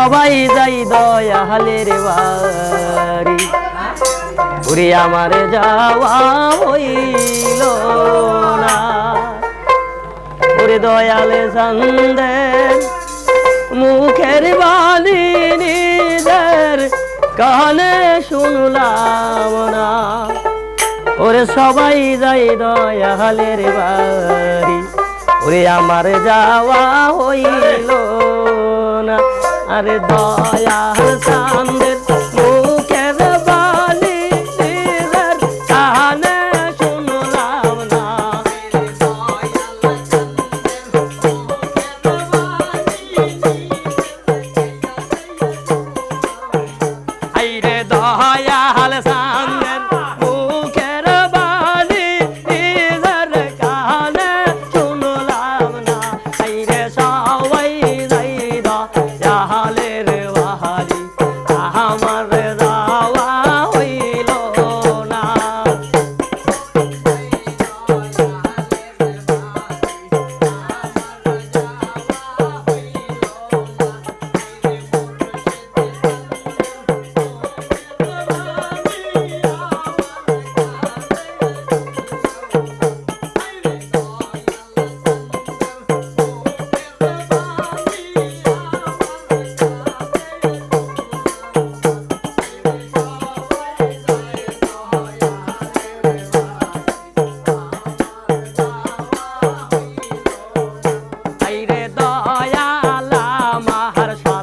সবাই যাই দয়ালের বাড়ি। ওরে আমার যাওয়া হইল না। ওরে দয়ালে সন্দেন মুখের বাণী নিজের কানে শুনলাম না। ওরে সবাই যাই দয়ালের বাড়ি ওরে আমার যাওয়া হইল না। আরে দয়া চান্দের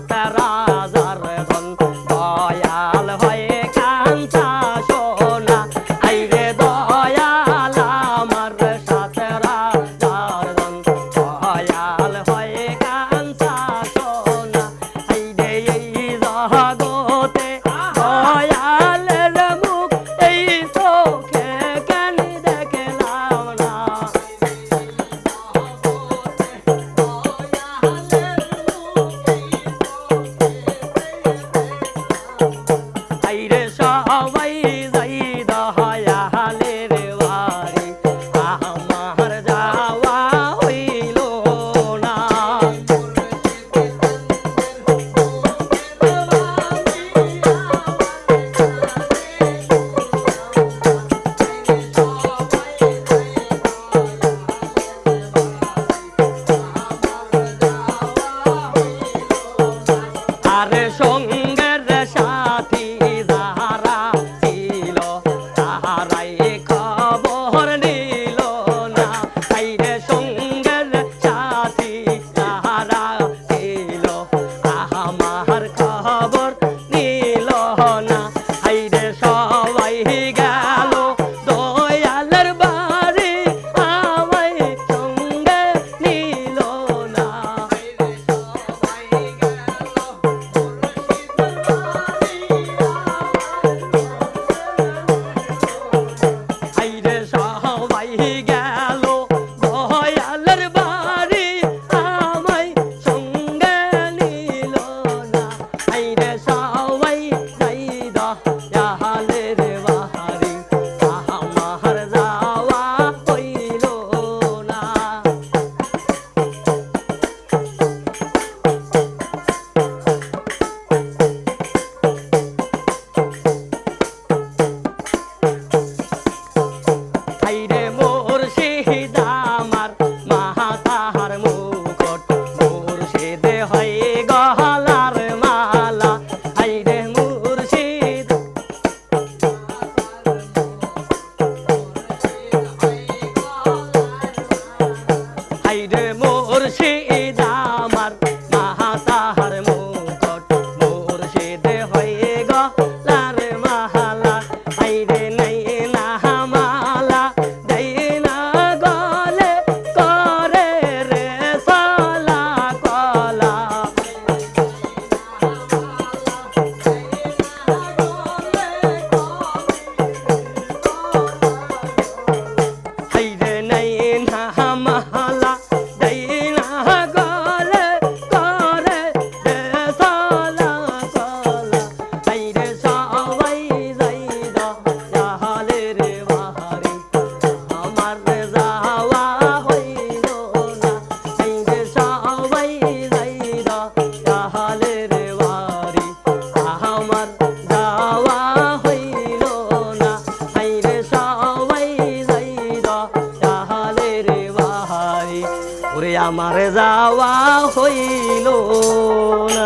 তারা তার সঙ্গে আমার যাওয়া হইল না।